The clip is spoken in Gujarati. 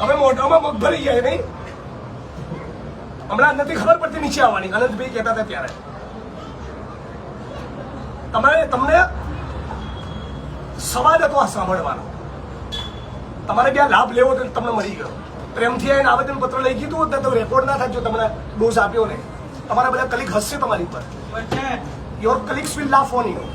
હવે મોઢામાં મગ ભરી જાય નહીં? હમણાં નથી ખબર પડતી નીચે આવવાની. અનંતભાઈ કહેતા હતા ત્યારે. તમારે તમને સવાલ હતો આ સાંભળવાનો. તમારે ત્યાં લાભ લેવો તો તમને મળી ગયો. પ્રેમથી આવીને આવેદન પત્ર લઈ ગયું હતું તો રેકોર્ડ ના થાય જો તમને ડોઝ આપ્યો ને. તમારા બધા કલીગ હસશે તમારી પર your colleagues will laugh on you